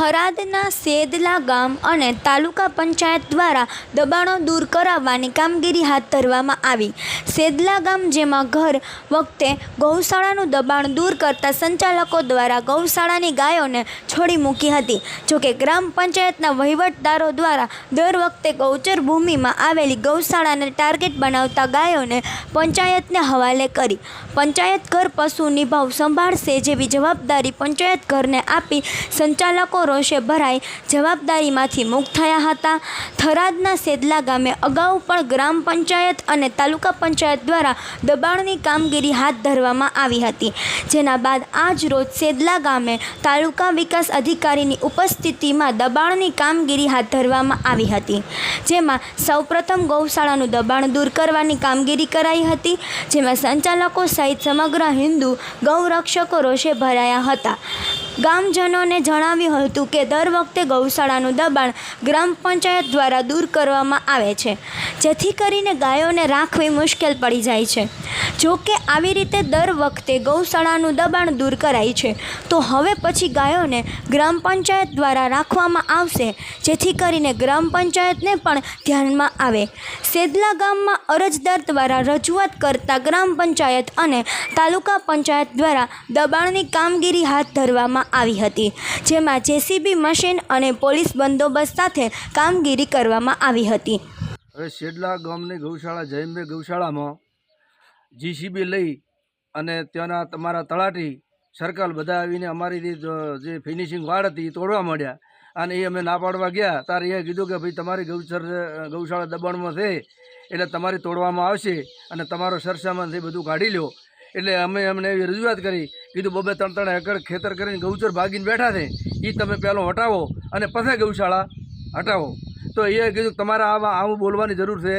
થરાદના સેદલા ગામ અને તાલુકા પંચાયત દ્વારા દબાણો દૂર કરાવવાની કામગીરી હાથ ધરવામાં આવી. સેદલા ગામ જેમાં ઘર વખતે ગૌશાળાનું દબાણ દૂર કરતા સંચાલકો દ્વારા ગૌશાળાની ગાયોને છોડી મૂકી હતી. જોકે ગ્રામ પંચાયતના વહીવટદારો દ્વારા દર વખતે ગૌચર ભૂમિમાં આવેલી ગૌશાળાને ટાર્ગેટ બનાવતા ગાયોને પંચાયતને હવાલે કરી. પંચાયત ઘર પશુ નિભાવ સંભાળશે જેવી જવાબદારી પંચાયત ઘરને આપી સંચાલકો રોષે ભરાઈ જવાબદારીમાંથી મુક્ત થયા હતા. થરાદના સેદલા ગામે અગાઉ પણ ગ્રામ પંચાયત અને તાલુકા પંચાયત દ્વારા દબાણની કામગીરી હાથ ધરવામાં આવી હતી. જેના બાદ આજ રોજ સેદલા ગામે તાલુકા વિકાસ અધિકારીની ઉપસ્થિતિમાં દબાણની કામગીરી હાથ ધરવામાં આવી હતી. જેમાં સૌપ્રથમ ગૌશાળાનું દબાણ દૂર કરવાની કામગીરી કરાઈ હતી. જેમાં સંચાલકો સહિત સમગ્ર હિન્દુ ગૌરક્ષકો રોષે ભરાયા હતા. ગામજનોને જણાવ્યું હતું કે દર વખતે ગૌશાળાનું દબાણ ગ્રામ પંચાયત દ્વારા દૂર કરવામાં આવે છે, જેથી કરીને ગાયોને રાખવી મુશ્કેલ પડી જાય છે. જો કે આવી રીતે દર વખતે ગૌશાળાનું દબાણ દૂર કરાય છે, તો હવે પછી ગાયોને ગ્રામ પંચાયત દ્વારા રાખવામાં આવશે, જેથી કરીને ગ્રામ પંચાયતને પણ ધ્યાનમાં આવે. સેદલા ગામમાં અરજદાર દ્વારા રજૂઆત કરતા ગ્રામ પંચાયત અને તાલુકા પંચાયત દ્વારા દબાણની કામગીરી હાથ ધરવામાં આવી હતી, જેમાં જેસીબી મશીન અને પોલીસ બંદોબસ્ત સાથે કામગીરી કરવામાં આવી હતી. હવે શેડલા ગામની ગૌશાળા જયંબે ગૌશાળામાં જીસીબી લઈ અને ત્યાંના તમારા તળાટી સર્કલ બધા આવીને અમારી જે ફિનિશિંગ વાડ હતી એ તોડવા માંડ્યા. અને એ અમે ના પાડવા ગયા. ત્યારે એ કીધું કે ભાઈ તમારી ગૌચર, ગૌશાળા દબાણમાં છે, એટલે તમારી તોડવામાં આવશે અને તમારો સરસામાન છે બધું કાઢી લો એટલે અમે અમને એવી રજૂઆત કરી, કીધું, બબે ત્રણ ત્રણ એકર ખેતર કરીને ગૌચર ભાગીને બેઠા છે એ તમે પહેલો હટાવો અને પછી ગૌશાળા હટાવો. તો એ કીધું, તમારે આવા, આવું બોલવાની જરૂર છે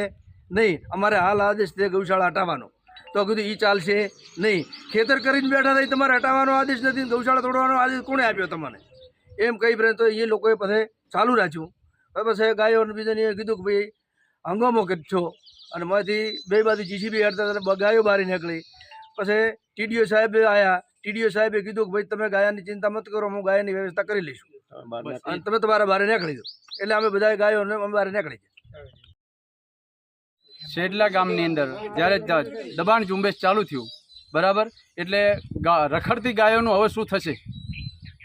નહીં, અમારે હાલ આદેશ છે ગૌશાળા હટાવવાનો. તો કીધું એ ચાલશે નહીં. ખેતર કરીને બેઠા થઈ તમારે હટાવવાનો આદેશ નથી, ગૌશાળા તોડવાનો આદેશ કોણે આપ્યો તમને? એમ કહી પડે તો એ લોકોએ પછી ચાલુ રાખ્યું. હવે પછી ગાયો બીજાને કીધું કે, ભાઈ, હંગામો છો અને માંથી બે બાજુ જીસીબી હેડતા ગાયો બહાર નીકળી. પછી ટીડીઓ સાહેબે આવ્યા ટીડીઓ સાહેબે કીધું કે ભાઈ તમે ગાયાની ચિંતા મત કરો હું ગાયાની વ્યવસ્થા કરી લઈશું. અને તમે તમારા બારે નીકળી દો એટલે અમે બધા ગાયોને અમે બહાર નીકળી ગયા શેડલા ગામની અંદર જ્યારે દબાણ ઝુંબેશ ચાલુ થયું બરાબર? એટલે રખડતી ગાયોનું હવે શું થશે?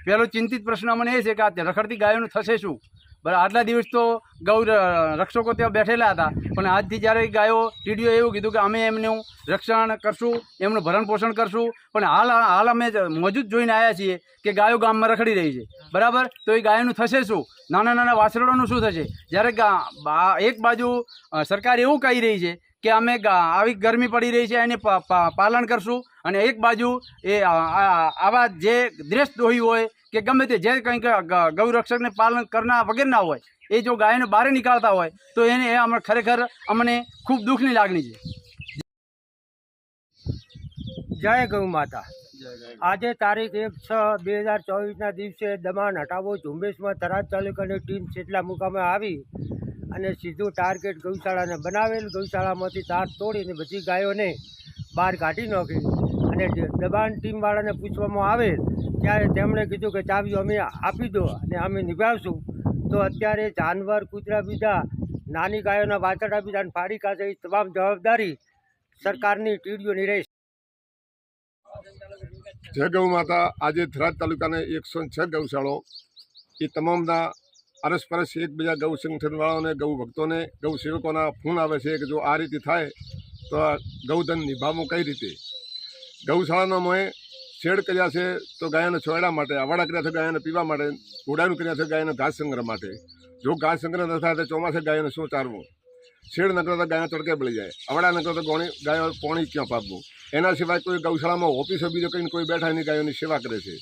પહેલો ચિંતિત પ્રશ્ન મને એ છે કે આ રખડતી ગાયોનું થશે શું? બરાબર, આટલા દિવસ તો ગૌ રક્ષકો ત્યાં બેઠેલા હતા. પણ આજથી જ્યારે ગાયો, ટીડીઓ એવું કીધું કે અમે એમનું રક્ષણ કરશું, એમનું ભરણ પોષણ કરશું, પણ હાલ હાલ અમે મોજૂદ જોઈને આવ્યા છીએ કે ગાયો ગામમાં રખડી રહી છે. બરાબર? તો એ ગાયોનું થશે શું? નાના નાના વાસરડોનું શું થશે? જ્યારે એક બાજુ સરકાર એવું કહી રહી છે કે અમે આવી ગરમી પડી રહી છે એને પાલન કરશું. અને એક બાજુ એ આવા જે દ્રેષદ્રોહી હોય કે ગમે તે જે કંઈક ગૌરક્ષકને પાલન કરનાર વગેરેના હોય એ જો ગાયને બહાર નીકાળતા હોય તો એને એ અમે ખરેખર અમને ખૂબ દુઃખની લાગણી છે. જય ગૌ માતા. આજે તારીખ એક છ બે હજાર ચોવીસના દિવસે દબાણ હટાવો ઝુંબેશમાં તરાજ તાલુકાની ટીમ છેટલા મુકામે આવી. અને સીધું ટાર્ગેટ ગૌશાળાને બનાવેલ. ગૌશાળામાંથી તાર તોડીને બધી ગાયોને બહાર કાઢી નાખી. અને દબાણ ટીમવાળાને પૂછવામાં આવેલ ત્યારે તેમણે કીધું કે ચાવી અમે આપી દો અને અમે નિભાવશું. તો અત્યારે જાનવર, કૂતરા બીજા, નાની ગાયોના વાછરડા બીજા ફાડી કાઢે એ તમામ જવાબદારી સરકારની ટીડીઓની રહેશે. જય ગૌ માતા. આજે થરાદ તાલુકાના એકસો છ ગૌશાળો, એ તમામના અરસપરસ એકબીજા ગૌ સંગઠનવાળાઓને, ગૌ ભક્તોને, ગૌ સેવકોના ફોન આવે છે કે જો આ રીતે થાય, તો આ ગૌધન નિભાવવું કઈ રીતે? ગૌશાળાનો મોએ શેડ કર્યા છે તો ગાયને છોડા માટે અવાડા કર્યા છે ગાયને પીવા માટે, ઘોડાનું કર્યા છે ગાયને ઘાસ સંગ્રહ માટે. જો ઘાસ સંગ્રહ ન થાય તો ચોમાસે ગાયને શું ચારવું? શેડ ન તો ગાયો તડકે બળી જાય. અવડા ન તો ગોણી ગાયો પોણી ક્યાં પાપવું એના સિવાય કોઈ ગૌશાળામાં ઓફિસો બીજો કંઈ કોઈ બેઠા એની ગાયોની સેવા કરે છે.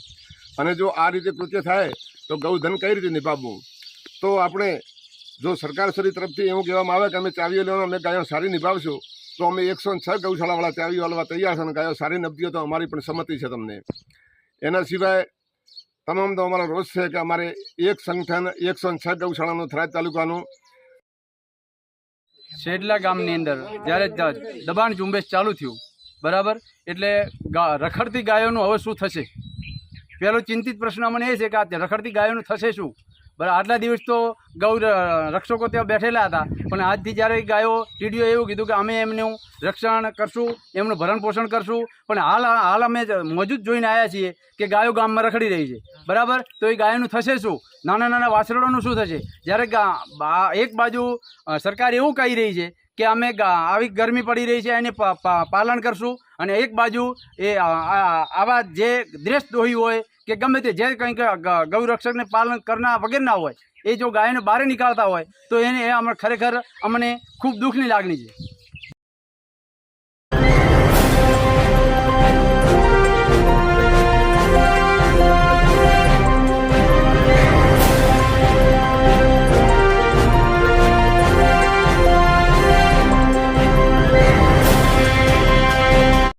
અને જો આ રીતે કૃત્ય થાય, તો ગૌધન કઈ રીતે નિભાવવું? તો આપણે જો સરકારશ્રી તરફથી એવું કહેવામાં આવે કે અમે ચાવીઓ લેવાનું, અમે ગાયો સારી નિભાવશું, તો અમે એકસો છ ગૌશાળાવાળા ચાવીઓ લેવા તૈયાર છે અને ગાયો સારી નભતી તો અમારી પણ સંમતિ છે તમને. એના સિવાય તમામ તો અમારો રોષ છે કે અમારે એક સંગઠન, એકસો છ ગૌશાળાનું થરાદ તાલુકાનું શેડલા ગામની અંદર જ્યારે દબાણ ઝુંબેશ ચાલુ થયું, બરાબર? એટલે રખડતી ગાયોનું હવે શું થશે? પહેલો ચિંતિત પ્રશ્ન મને એ છે કે આ રખડતી ગાયોનું થશે શું? બરાબર આટલા દિવસ તો ગૌ રક્ષકો ત્યાં બેઠેલા હતા. પણ આજથી જ્યારે ગાયો ટીડીઓ એવું કીધું કે અમે એમનું રક્ષણ કરશું, એમનું ભરણ પોષણ કરશું, પણ હાલ હાલ અમે મોજૂદ જોઈને આવ્યા છીએ કે ગાયો ગામમાં રખડી રહી છે. બરાબર? તો એ ગાયોનું થશે શું? નાના નાના વાછરડોનું શું થશે? જ્યારે એક બાજુ સરકાર એવું કહી રહી છે કે અમે આવી ગરમી પડી રહી છે, એને પાલન કરશું. અને એક બાજુ એ આવા જે દ્રેશ દોહી હોય, કે ગમે તે જે કંઈક ગૌરક્ષકને પાલન કરનાર વગેરેના હોય, એ જો ગાયને બહાર નીકાળતા હોય, તો એને એ અમે, ખરેખર અમને ખૂબ દુઃખની લાગણી છે.